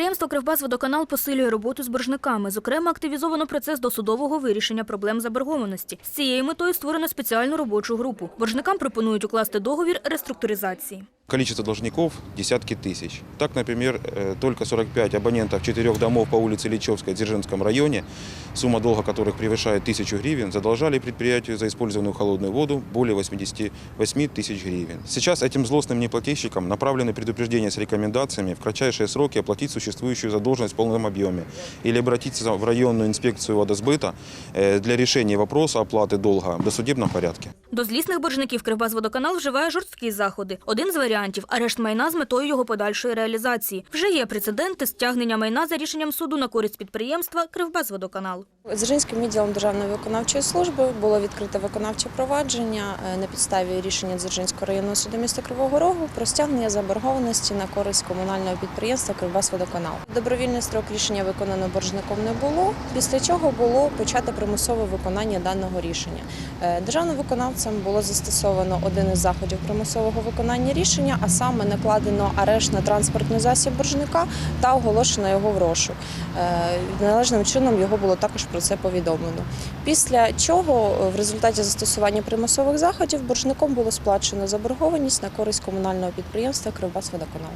Підприємство «Кривбасводоканал» посилює роботу з боржниками. Зокрема, активізовано процес досудового вирішення проблем заборгованості. З цією метою створено спеціальну робочу групу. Боржникам пропонують укласти договір реструктуризації. Количество должников – десятки тысяч. Так, например, э, только 45 абонентов четырех домов по улице Личевской в Дзержинском районе, сумма долга которых превышает тысячу гривен, задолжали предприятию за использованную холодную воду более 88 тысяч гривен. Сейчас этим злостным неплательщикам направлены предупреждения с рекомендациями в кратчайшие сроки оплатить существующую задолженность в полном объеме или обратиться в районную инспекцию водосбыта э, для решения вопроса оплаты долга в досудебном порядке. До злісних боржників «Кривбасводоканал» вживає жорсткі заходи. Один з варіантів – арешт майна з метою його подальшої реалізації. Вже є прецеденти стягнення майна за рішенням суду на користь підприємства «Кривбасводоканал». Дзержинським відділом Державної виконавчої служби було відкрите виконавче провадження е, на підставі рішення Дзержинського районного суду міста Кривого Рогу про стягнення заборгованості на користь комунального підприємства «Кривбасводоканал». Добровільний строк рішення виконано боржником не було, після чого було почато примусове виконання даного рішення. Е, Державним виконавцем було застосовано один із заходів примусового виконання рішення, а саме накладено арешт на транспортний засіб боржника та оголошено його в розшук. Е, Належним чином його було також про це повідомлено. Після чого е, в результаті застосування примусових заходів боржником було сплачено заборгованість на користь комунального підприємства «Кривбасводоканал».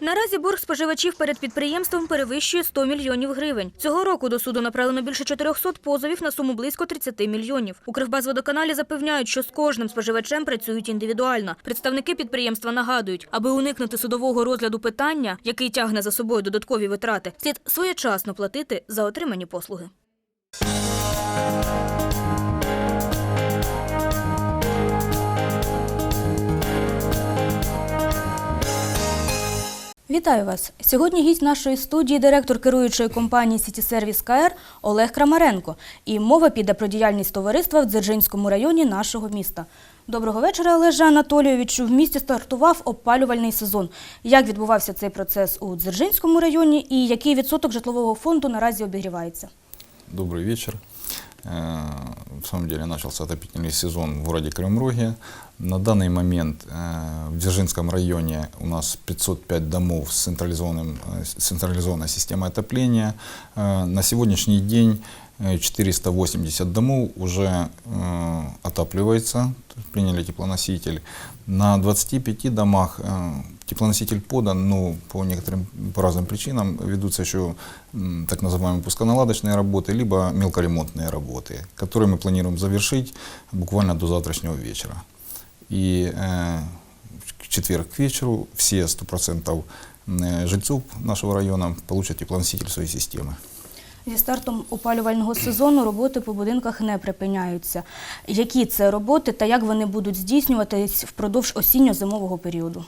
Наразі борг споживачів перед підприємством перевищує 100 мільйонів гривень. Цього року до суду направлено більше 400 позовів на суму близько 30 мільйонів. У Кривбазводоканалі запевняють, що з кожним споживачем працюють індивідуально. Представники підприємства нагадують, аби уникнути судового розгляду питання, який тягне за собою додаткові витрати, слід своєчасно платити за отримані послуги. Вітаю вас! Сьогодні гість нашої студії директор керуючої компанії Сіті Сервіс КР Олег Крамаренко. І мова піде про діяльність товариства в Дзержинському районі нашого міста. Доброго вечора, Олеже Анатолійовичу. В місті стартував опалювальний сезон. Як відбувався цей процес у Дзержинському районі і який відсоток житлового фонду наразі обігрівається? Добрый вечер. Э, В самом деле начался отопительный сезон в городе Кривом Роге. На данный момент э, в Дзержинском районе у нас 505 домов с, централизованным, э, с централизованной системой отопления. Э, На сегодняшний день э, 480 домов уже э, отапливается, то есть приняли теплоноситель. На 25 домах э, теплоноситель подан, но по некоторым по разным причинам ведутся еще м, так называемые пусконаладочные работы, либо мелкоремонтные работы, которые мы планируем завершить буквально до завтрашнего вечера. И э, в четверг к вечеру все 100% э, жильцов нашего района получат теплоноситель своей системы. Зі стартом опалювального сезону роботи по будинках не припиняються. Які це роботи та як вони будуть здійснюватись впродовж осінньо-зимового періоду?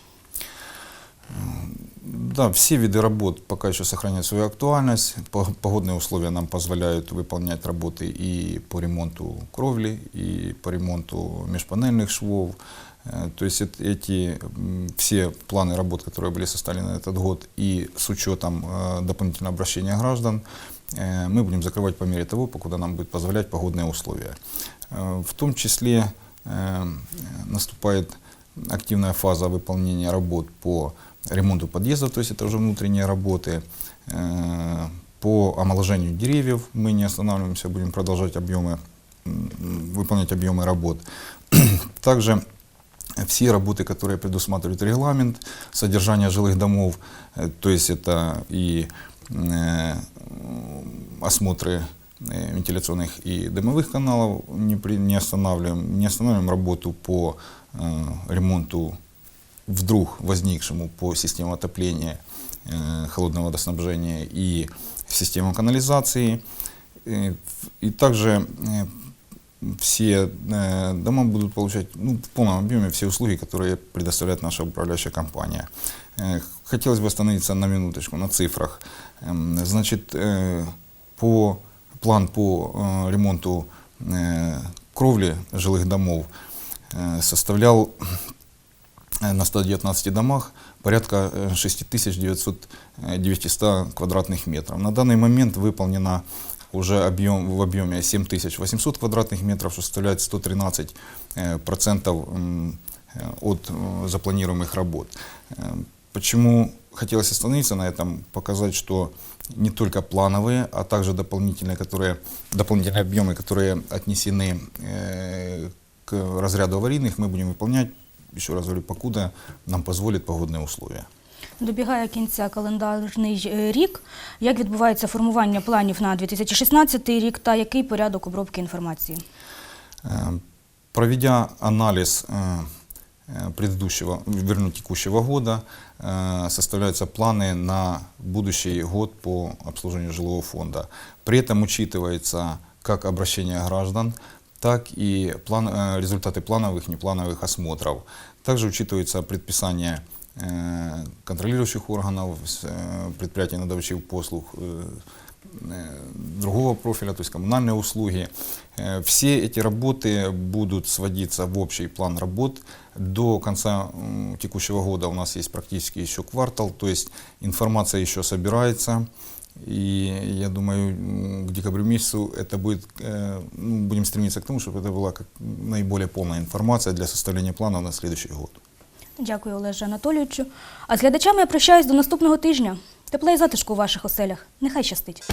Да, все виды работ пока еще сохраняют свою актуальность. По- Погодные условия нам позволяют выполнять работы и по ремонту кровли, и по ремонту межпанельных швов. Э, То есть эт- эти м, все планы работ, которые были составлены на этот год, и с учетом э, дополнительного обращения граждан, э, мы будем закрывать по мере того, покуда нам будет позволять погодные условия. Э, В том числе э, наступает активная фаза выполнения работ по ремонту подъездов, то есть это уже внутренние работы. Э, По омоложению деревьев мы не останавливаемся, будем продолжать объемы, выполнять объемы работ. Также все работы, которые предусматривает регламент содержания жилых домов, э, то есть это и э, осмотры вентиляционных и дымовых каналов не, при- не останавливаем, не останавливаем работу по э, ремонту вдруг возникшему по системе отопления, э, холодного водоснабжения и системам канализации. Э, в- И также э, все э, дома будут получать ну, в полном объеме все услуги, которые предоставляет наша управляющая компания. Э, Хотелось бы остановиться на минуточку на цифрах. Эм, Значит, э, по план по э, ремонту э, кровли жилых домов э, составлял э, на 119 домах порядка э, 6900 э, 900 квадратных метров. На данный момент выполнено уже объем, в объеме 7800 квадратных метров, что составляет 113 э, процентов м, э, от э, запланируемых работ. Э, Почему хотелось остановиться на этом, показать, что не только плановые, а также дополнительные, которые, дополнительные объемы, которые отнесены э, к разряду аварийных, мы будем выполнять, еще раз говорю, покуда нам позволят погодные условия. Добігає кінця календарний е, рік. Як відбувається формування планів на 2016 рік та який порядок обробки інформації? Э, Проведя анализ э, э, предыдущего, вернее, текущего года, э, составляются планы на будущий год по обслуживанию жилого фонда. При этом учитывается как обращение граждан, так и план, э, результаты плановых и неплановых осмотров. Также учитывается предписание э, контролирующих органов, с, э, предприятий надавачів послуг, э, э, другого профиля, то есть коммунальные услуги. Э, Все эти работы будут сводиться в общий план работ. До конца м, текущего года у нас есть практически еще квартал, то есть информация еще собирается. И я думаю, м, к декабрю месяцу это будет, э, ну, будем стремиться к тому, чтобы это была как наиболее полная информация для составления планов на следующий год. Дякую, Олеже Анатолійовичу. А з глядачами я прощаюсь до наступного тижня. Тепла і затишку у ваших оселях. Нехай щастить.